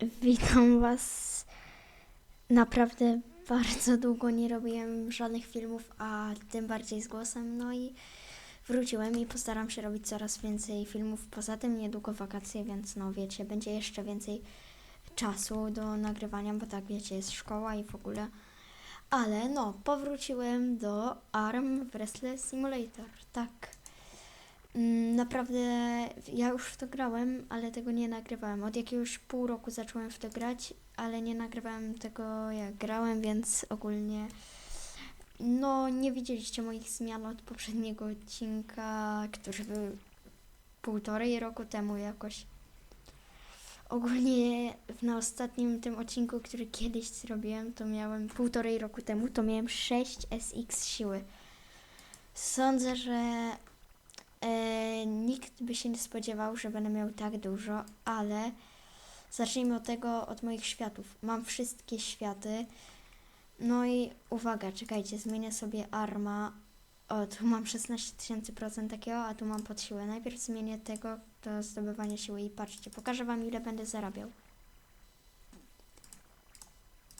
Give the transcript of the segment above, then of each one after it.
Witam Was. Naprawdę bardzo długo nie robiłem żadnych filmów, a tym bardziej z głosem. No i wróciłem i postaram się robić coraz więcej filmów. Poza tym niedługo wakacje, więc no wiecie, będzie jeszcze więcej czasu do nagrywania, bo tak wiecie, jest szkoła i w ogóle. Ale no, powróciłem do ARM Wrestle Simulator. Tak. Mm, Naprawdę, ja już w to grałem, ale tego nie nagrywałem. Od jakiegoś pół roku zacząłem w to grać, ale nie nagrywałem tego jak grałem, więc ogólnie no nie widzieliście moich zmian od poprzedniego odcinka, który był półtorej roku temu jakoś. Ogólnie na ostatnim tym odcinku, który kiedyś zrobiłem, to miałem półtorej roku temu, to miałem 6 SX siły. Sądzę, że E, nikt by się nie spodziewał, że będę miał tak dużo, ale zacznijmy od tego, od moich światów. Mam wszystkie światy. No i uwaga, czekajcie, zmienię sobie arma. O, tu mam 16 tysięcy procent takiego, a tu mam pod siłę. Najpierw zmienię tego do zdobywania siły i patrzcie, pokażę wam ile będę zarabiał.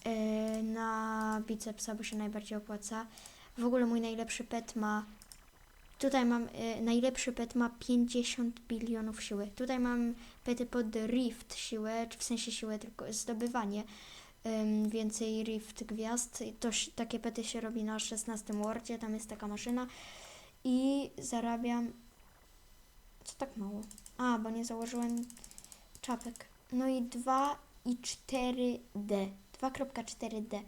E, na bicepsa, bo się najbardziej opłaca. W ogóle mój najlepszy pet ma Tutaj mam y, najlepszy pet ma 50 bilionów siły. Tutaj mam pety pod Rift siłę, czy w sensie siłę tylko zdobywanie. Ym, więcej Rift gwiazd. To, takie pety się robi na 16 Wordzie, tam jest taka maszyna. I zarabiam. Co tak mało? A, bo nie założyłem czapek. No i 2 i 4D. 2.4D.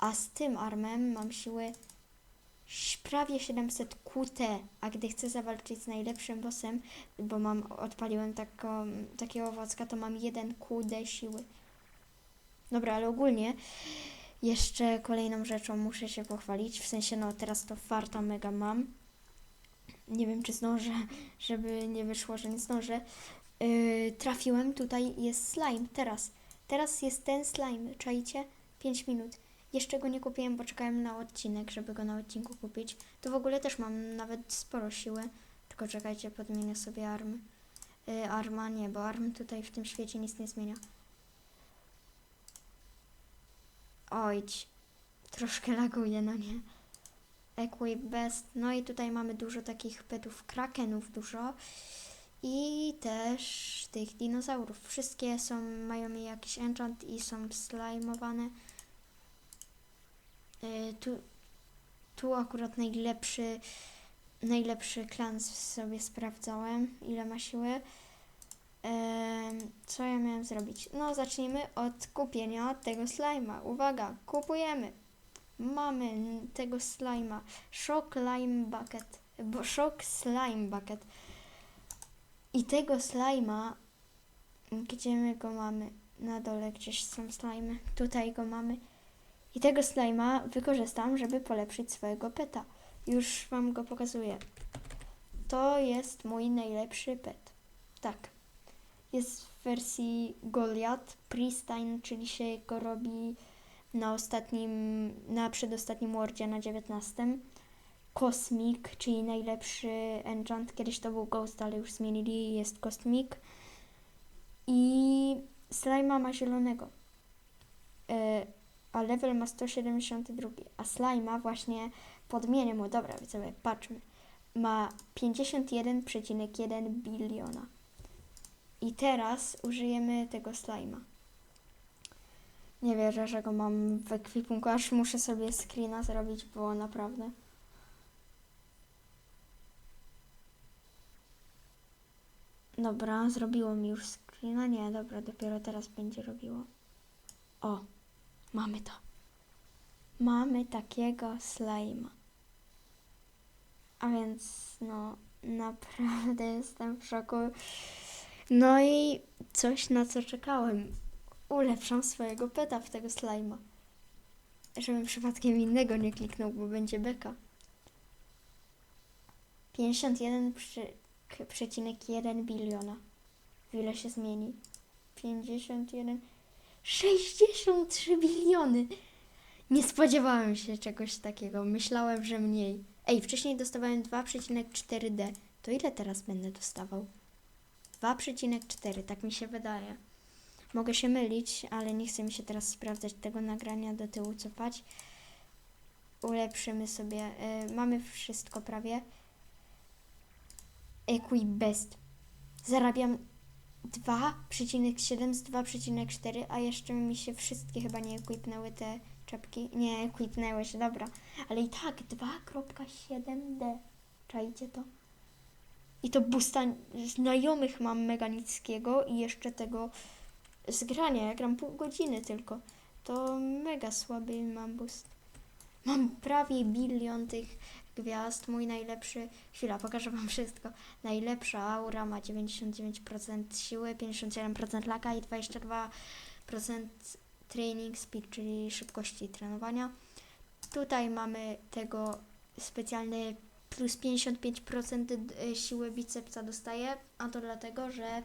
A z tym armem mam siłę ś- prawie 700 QT, a gdy chcę zawalczyć z najlepszym bossem, bo mam, odpaliłem taką, takiego owocka, to mam 1 QD siły. Dobra, ale ogólnie jeszcze kolejną rzeczą muszę się pochwalić, w sensie no teraz to farta mega mam. Nie wiem czy zdążę, żeby nie wyszło, że nie zdążę. Yy, trafiłem, tutaj jest slime, teraz. Teraz jest ten slime, czajcie? 5 minut. Jeszcze go nie kupiłem, bo czekałem na odcinek, żeby go na odcinku kupić. To w ogóle też mam nawet sporo siły. Tylko czekajcie, podmienię sobie army. Yy, arma nie, bo arm tutaj w tym świecie nic nie zmienia. Ojć. Troszkę laguje, no nie. Equip best. No i tutaj mamy dużo takich petów krakenów, dużo. I też tych dinozaurów. Wszystkie są, mają jakiś enchant i są slajmowane. Y, tu, tu akurat najlepszy, najlepszy klan sobie sprawdzałem, ile ma siły. Em, co ja miałem zrobić? No, zacznijmy od kupienia tego slajma. Uwaga, kupujemy. Mamy tego slajma. Shock Lime Bucket. Bo Shock Slime Bucket. I tego slajma, gdzie my go mamy? Na dole gdzieś są slajmy. Tutaj go mamy. I tego slajma wykorzystam, żeby polepszyć swojego peta. Już wam go pokazuję. To jest mój najlepszy pet. Tak. Jest w wersji Goliath. Pristine, czyli się go robi na ostatnim, na przedostatnim Wordzie na 19. Cosmic, czyli najlepszy enchant. Kiedyś to był Ghost, ale już zmienili. Jest Cosmic. I slajma ma zielonego. E, a level ma 172, a Slima właśnie podmienię mu, dobra, sobie patrzmy, ma 51,1 biliona. I teraz użyjemy tego Slima. Nie wierzę, że go mam w ekwipunku, aż muszę sobie screena zrobić, bo naprawdę. Dobra, zrobiło mi już screena. Nie, dobra, dopiero teraz będzie robiło. O, Mamy to. Mamy takiego slajma. A więc, no, naprawdę jestem w szoku. No i coś, na co czekałem. Ulepszam swojego peta w tego slajma. Żebym przypadkiem innego nie kliknął, bo będzie beka. 51,1 biliona. W ile się zmieni? 51... 63 biliony. Nie spodziewałem się czegoś takiego. Myślałem, że mniej. Ej, wcześniej dostawałem 2,4D. To ile teraz będę dostawał? 2,4, tak mi się wydaje. Mogę się mylić, ale nie chcę mi się teraz sprawdzać tego nagrania, do tyłu cofać. Ulepszymy sobie. y, mamy wszystko prawie. Equip Best. Zarabiam 2,7 z 2,4, a jeszcze mi się wszystkie chyba nie equipnęły te czapki. Nie equipnęły się, dobra. Ale i tak 2,7D. Czajcie to? I to boosta znajomych mam mega niskiego i jeszcze tego zgrania. Ja gram pół godziny tylko. To mega słaby mam boost. Mam prawie bilion tych gwiazd. Mój najlepszy. Chwila, pokażę Wam wszystko. Najlepsza aura ma 99% siły, 57% laka i 22% training speed, czyli szybkości trenowania. Tutaj mamy tego specjalny plus 55% d- siły bicepsa dostaję, a to dlatego, że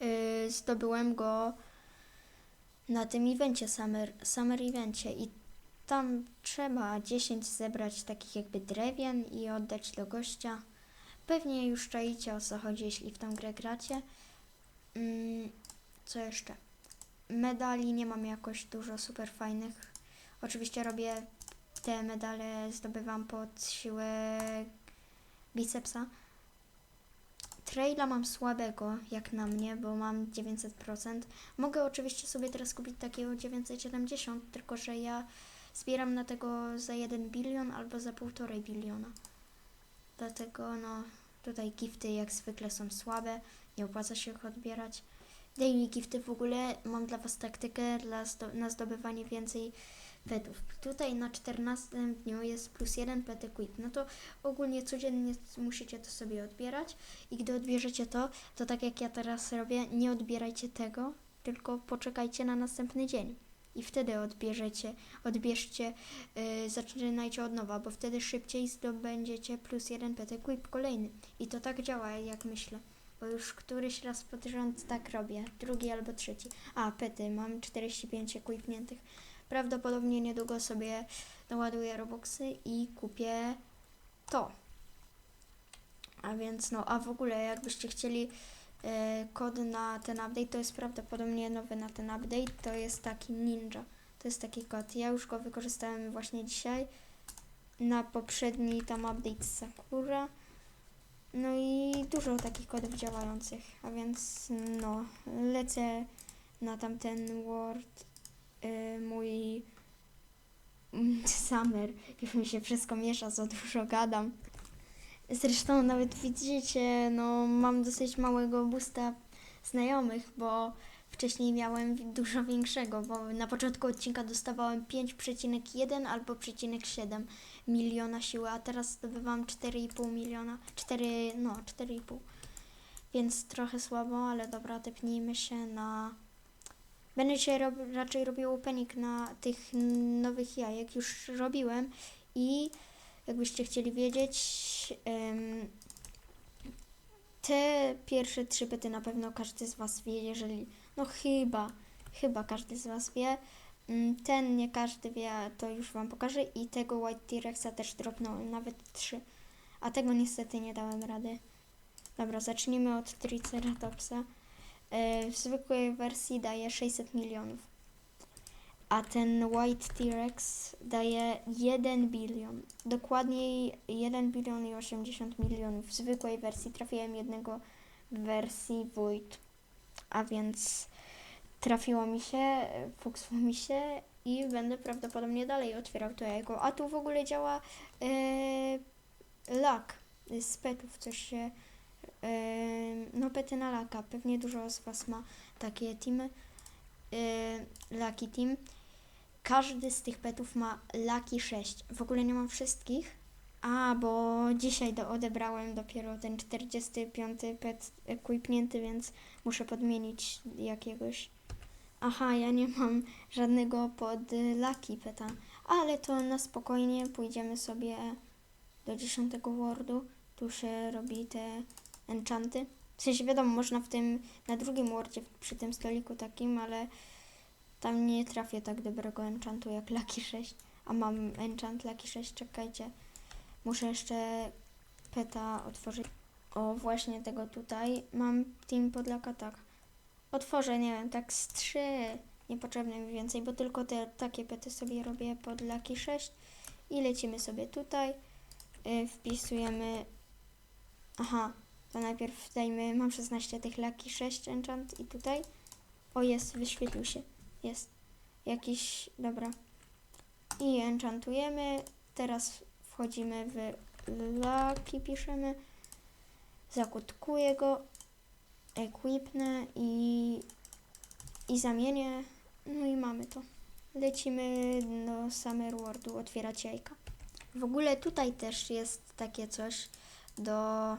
yy, zdobyłem go na tym evencie, summer, summer evencie i tam trzeba 10 zebrać takich jakby drewien i oddać do gościa. Pewnie już czaicie o co chodzi, jeśli w tą grę gracie. Mm, co jeszcze? Medali nie mam jakoś dużo super fajnych. Oczywiście robię te medale zdobywam pod siłę bicepsa. Traila mam słabego, jak na mnie, bo mam 900%. Mogę oczywiście sobie teraz kupić takiego 970, tylko że ja zbieram na tego za 1 bilion albo za 1,5 biliona. Dlatego no, tutaj gifty jak zwykle są słabe, nie opłaca się ich odbierać. Daily gifty w ogóle mam dla Was taktykę dla zdo- na zdobywanie więcej petów. Tutaj na 14 dniu jest plus jeden pet equip. No to ogólnie codziennie musicie to sobie odbierać i gdy odbierzecie to, to tak jak ja teraz robię, nie odbierajcie tego, tylko poczekajcie na następny dzień. I wtedy odbierzecie, odbierzcie, yy, zaczynajcie od nowa, bo wtedy szybciej zdobędziecie plus jeden pet equip kolejny. I to tak działa, jak myślę. Bo już któryś raz pod rząd tak robię, drugi albo trzeci. A, pety, mam 45 equipniętych. Prawdopodobnie niedługo sobie naładuję Robuxy i kupię to. A więc no, a w ogóle jakbyście chcieli kod na ten update, to jest prawdopodobnie nowy na ten update, to jest taki ninja. To jest taki kod. Ja już go wykorzystałem właśnie dzisiaj na poprzedni tam update z Sakura. No i dużo takich kodów działających, a więc no, lecę na tamten Word y, mój mm, Summer. Już mi się wszystko miesza, za dużo gadam. Zresztą nawet widzicie, no mam dosyć małego boosta znajomych, bo wcześniej miałem dużo większego, bo na początku odcinka dostawałem 5,1 albo 0,7 miliona siły, a teraz zdobywam 4,5 miliona, 4, no 4,5. Więc trochę słabo, ale dobra, tepnijmy się na Będę dzisiaj rob, raczej robił opening na tych nowych jajek. Już robiłem i jakbyście chcieli wiedzieć, te pierwsze trzy pety na pewno każdy z Was wie, jeżeli, no chyba, chyba każdy z Was wie. Mm, Ten nie każdy wie, to już Wam pokażę i tego White T-Rexa też dropnąłem, nawet trzy. A tego niestety nie dałem rady. Dobra, zacznijmy od Triceratopsa. E, w zwykłej wersji daje 600 milionów. A ten White T-Rex daje 1 bilion. Dokładniej 1 bilion i 80 milionów. W zwykłej wersji trafiłem jednego w wersji Void. A więc trafiło mi się, fuksło mi się i będę prawdopodobnie dalej otwierał to jego. A tu w ogóle działa e, lak z petów, coś się Yy, no pety na laka. Pewnie dużo z Was ma takie teamy. Yy, Lucky Team. Każdy z tych petów ma Lucky 6. W ogóle nie mam wszystkich. A, bo dzisiaj do, odebrałem dopiero ten 45 pet equipnięty, więc muszę podmienić jakiegoś. Aha, ja nie mam żadnego pod Lucky peta. Ale to na spokojnie pójdziemy sobie do 10 wordu. Tu się robi te enchanty. W sensie wiadomo, można w tym, na drugim wordzie, przy tym stoliku takim, ale tam nie trafię tak dobrego enchantu jak Lucky 6. A mam enchant Lucky 6, czekajcie. Muszę jeszcze peta otworzyć. O, właśnie tego tutaj. Mam team pod Laka, tak. otworzę, nie wiem, tak z trzy niepotrzebne mi więcej, bo tylko te takie pety sobie robię pod Lucky 6 i lecimy sobie tutaj, y, wpisujemy, aha, to najpierw dajmy, mam 16 tych Lucky 6 enchant i tutaj, o jest, wyświetlił się, jest, jakiś, dobra, i enchantujemy, teraz wchodzimy w Lucky, piszemy, zakutkuję go, equipnę i, i zamienię. No i mamy to. Lecimy do Summer Worldu otwierać jajka. W ogóle tutaj też jest takie coś do...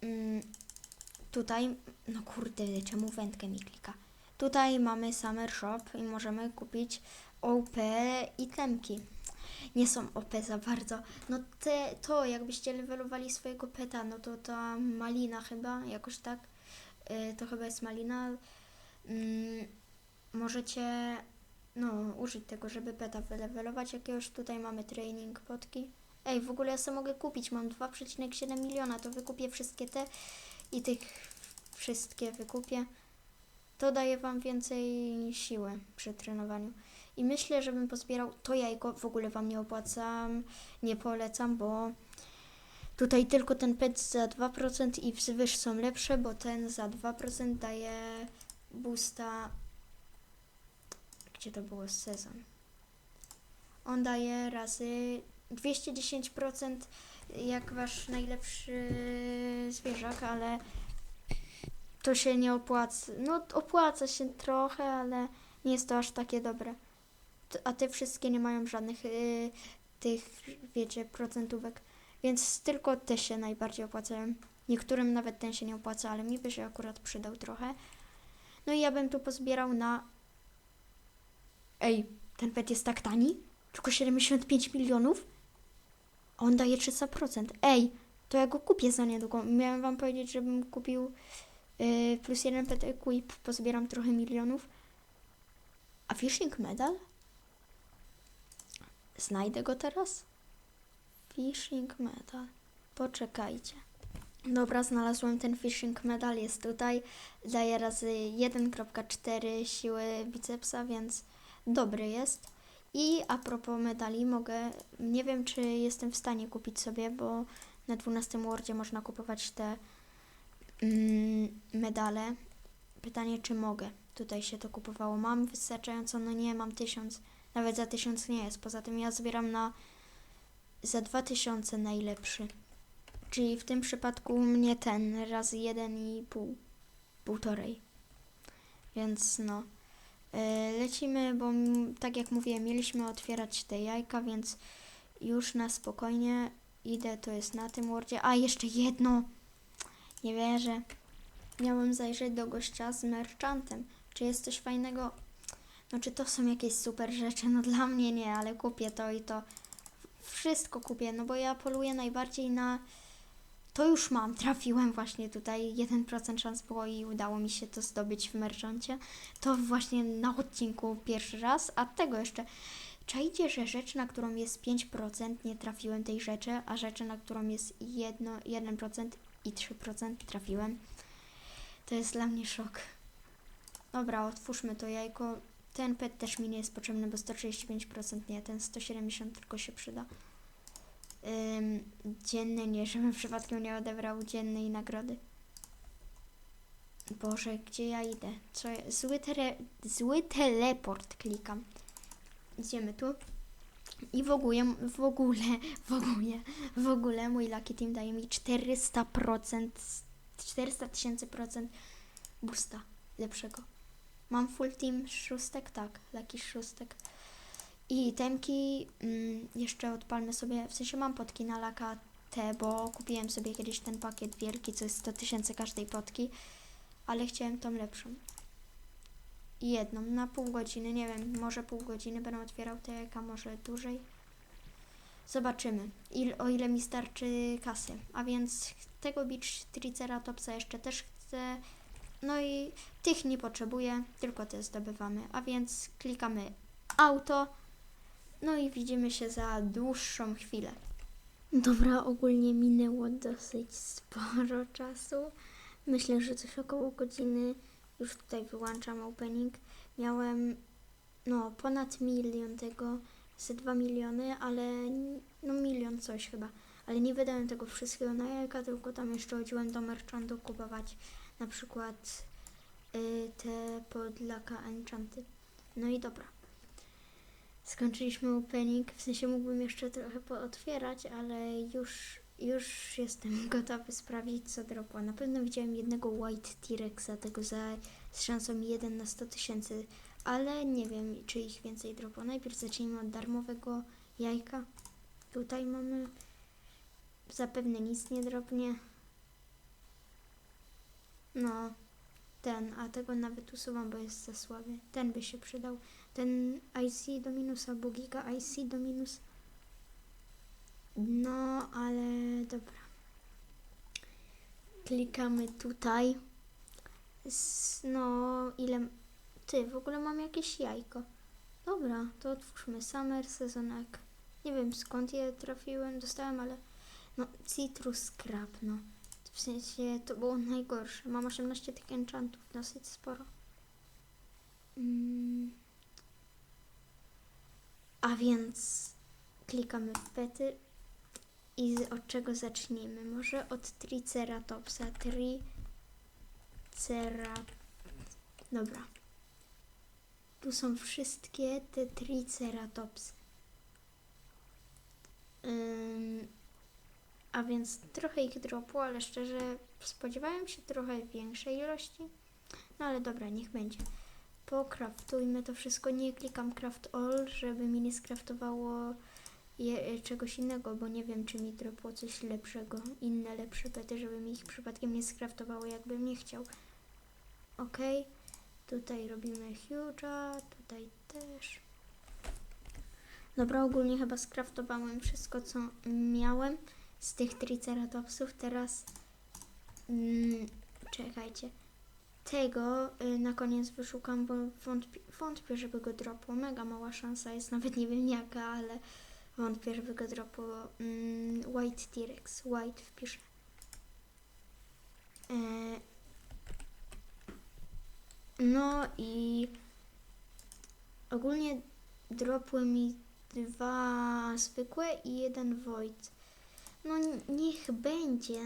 Mm, tutaj, no kurde, czemu wędkę mi klika? Tutaj mamy Summer Shop i możemy kupić OP itemki. Nie są OP za bardzo. No te, to jakbyście levelowali swojego peta, no to ta malina chyba, jakoś tak. Y, to chyba jest malina. Mm, możecie no, użyć tego, żeby peta wylevelować jakiegoś. Tutaj mamy training potki. Ej, w ogóle ja sobie mogę kupić, mam 2,7 miliona, to wykupię wszystkie te i tych wszystkie wykupię. To daje Wam więcej siły przy trenowaniu. I myślę, żebym pozbierał to jajko, w ogóle Wam nie opłacam, nie polecam, bo Tutaj tylko ten pet za 2% i wzwyż są lepsze, bo ten za 2% daje boosta. Gdzie to było sezon? On daje razy 210% jak wasz najlepszy zwierzak, ale to się nie opłaca. No, opłaca się trochę, ale nie jest to aż takie dobre. A te wszystkie nie mają żadnych y, tych, wiecie, procentówek. Więc tylko te się najbardziej opłacają. Niektórym nawet ten się nie opłaca, ale mi by się akurat przydał trochę. No i ja bym tu pozbierał na... Ej, ten pet jest tak tani? Tylko 75 milionów? A on daje 300%. Ej, to ja go kupię za niedługo. Miałem wam powiedzieć, żebym kupił yy, plus jeden pet equip, pozbieram trochę milionów. A fishing medal? Znajdę go teraz? Fishing medal. Poczekajcie. Dobra, znalazłem ten fishing medal, jest tutaj. Daje razy 1.4 siły bicepsa, więc dobry jest. I a propos medali, mogę, nie wiem czy jestem w stanie kupić sobie, bo na 12 Wordzie można kupować te medale. Pytanie, czy mogę. Tutaj się to kupowało. Mam wystarczająco, no nie, mam 1000. Nawet za 1000 nie jest. Poza tym ja zbieram na za 2000 najlepszy. Czyli w tym przypadku mnie ten razy 1,5, półtorej. Więc no. E, Lecimy, bo tak jak mówiłem, mieliśmy otwierać te jajka, więc już na spokojnie idę, to jest na tym wordzie. A, jeszcze jedno! Nie wierzę. Miałem zajrzeć do gościa z merchantem. Czy jest coś fajnego? No, czy to są jakieś super rzeczy? No, dla mnie nie, ale kupię to i to wszystko kupię, no bo ja poluję najbardziej na. To już mam, trafiłem właśnie tutaj. 1% szans było i udało mi się to zdobyć w merchancie. To właśnie na odcinku pierwszy raz, a tego jeszcze. Czajcie, że rzecz, na którą jest 5% nie trafiłem tej rzeczy, a rzeczy, na którą jest 1, 1% i 3% trafiłem. To jest dla mnie szok. Dobra, otwórzmy to jajko. Ten pet też mi nie jest potrzebny, bo 135% nie, ten 170 tylko się przyda. Ym, dzienny nie, żebym przypadkiem nie odebrał dziennej nagrody. Boże, gdzie ja idę? Co ja... zły, tere... zły teleport klikam. Idziemy tu. I w ogóle, w ogóle, w ogóle, w ogóle mój Lucky Team daje mi 400%, 400 tysięcy procent boosta lepszego. Mam full team szóstek, tak, Lucky szóstek. I temki mm, jeszcze odpalmy sobie, w sensie mam potki na laka T, bo kupiłem sobie kiedyś ten pakiet wielki, co jest 100 tysięcy każdej potki, ale chciałem tą lepszą. Jedną, na pół godziny, nie wiem, może pół godziny będę otwierał te jajka, może dłużej. Zobaczymy, il, o ile mi starczy kasy. A więc tego Beach Triceratopsa jeszcze też chcę. No i tych nie potrzebuję, tylko te zdobywamy. A więc klikamy auto. No i widzimy się za dłuższą chwilę. Dobra, ogólnie minęło dosyć sporo czasu. Myślę, że coś około godziny już tutaj wyłączam opening. Miałem no ponad milion tego, ze 2 miliony, ale no milion coś chyba. Ale nie wydałem tego wszystkiego na jajka, tylko tam jeszcze chodziłem do merchantu kupować na przykład y, te podlaka enchanty. No i dobra. Skończyliśmy opening, w sensie mógłbym jeszcze trochę pootwierać, ale już, już jestem gotowy sprawdzić co dropła. Na pewno widziałem jednego White T-Rexa, tego za, z szansą 1 na 100 tysięcy, ale nie wiem czy ich więcej dropło. Najpierw zacznijmy od darmowego jajka. Tutaj mamy, zapewne nic nie dropnie. No, ten, a tego nawet usuwam, bo jest za słaby. Ten by się przydał. Ten IC do minusa, bo giga IC do minus. No, ale dobra. Klikamy tutaj. No, ile... Ty, w ogóle mam jakieś jajko. Dobra, to otwórzmy Summer Sezonek. Nie wiem skąd je trafiłem, dostałem, ale... No, Citrus Scrap, no. W sensie to było najgorsze. Mam 18 tych enchantów, dosyć sporo. Mm. A więc klikamy w pety i z, od czego zacznijmy? Może od Triceratopsa. Tricera... Dobra. Tu są wszystkie te Triceratopsy. Ym, a więc trochę ich dropło, ale szczerze spodziewałem się trochę większej ilości. No ale dobra, niech będzie. Pokraftujmy to wszystko. Nie klikam craft all, żeby mi nie skraftowało je, czegoś innego, bo nie wiem, czy mi dropło coś lepszego. Inne lepsze pety, żeby mi ich przypadkiem nie skraftowało, jakbym nie chciał. Ok. Tutaj robimy huge'a, tutaj też. Dobra, ogólnie chyba skraftowałem wszystko, co miałem z tych triceratopsów. Teraz mm, czekajcie. Tego y, na koniec wyszukam, bo wątpię, wątpię, żeby go dropło. Mega mała szansa jest, nawet nie wiem jaka, ale wątpię, żeby go dropło. Mm, White T-Rex, White wpiszę. E, no i ogólnie dropły mi dwa zwykłe i jeden void. No niech będzie,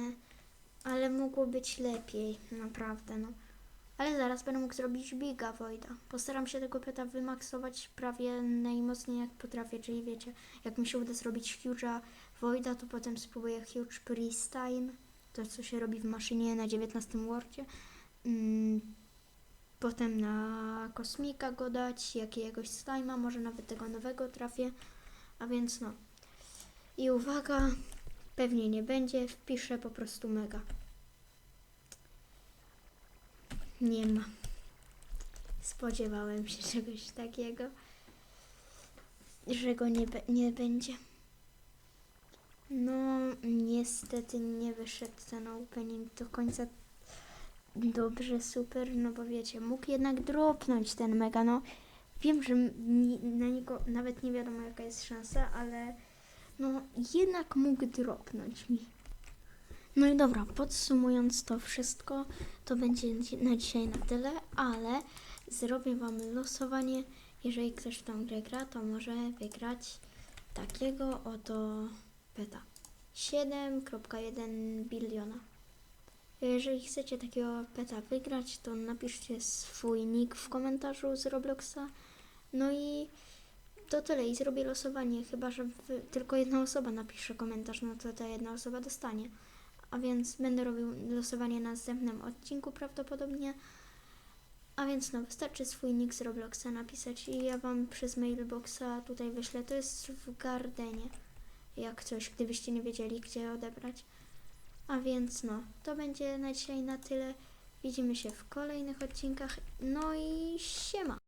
ale mogło być lepiej, naprawdę, no. Ale zaraz będę mógł zrobić Biga Voida. Postaram się tego peta wymaksować prawie najmocniej jak potrafię, czyli wiecie, jak mi się uda zrobić Huge'a Voida, to potem spróbuję Huge Pristine, to co się robi w maszynie na 19 Wordzie. Mm, potem na Kosmika go dać, jakiegoś Slime'a, może nawet tego nowego trafię. A więc no. I uwaga, pewnie nie będzie, wpiszę po prostu mega. Nie ma. Spodziewałem się czegoś takiego, że go nie, nie będzie. No, niestety nie wyszedł ten opening do końca dobrze, super, no bo wiecie, mógł jednak dropnąć ten mega, no. Wiem, że na niego nawet nie wiadomo jaka jest szansa, ale no jednak mógł dropnąć mi. No i dobra, podsumując to wszystko, to będzie dzi- na dzisiaj na tyle, ale zrobię Wam losowanie. Jeżeli ktoś w tą grę gra, to może wygrać takiego oto peta. 7.1 biliona. Jeżeli chcecie takiego peta wygrać, to napiszcie swój nick w komentarzu z Robloxa. No i to tyle i zrobię losowanie, chyba że tylko jedna osoba napisze komentarz, no to ta jedna osoba dostanie. A więc będę robił losowanie na następnym odcinku prawdopodobnie. A więc no, wystarczy swój nick z Robloxa napisać i ja Wam przez mailboxa tutaj wyślę. To jest w Gardenie, jak coś, gdybyście nie wiedzieli, gdzie odebrać. A więc no, to będzie na dzisiaj na tyle. Widzimy się w kolejnych odcinkach. No i siema!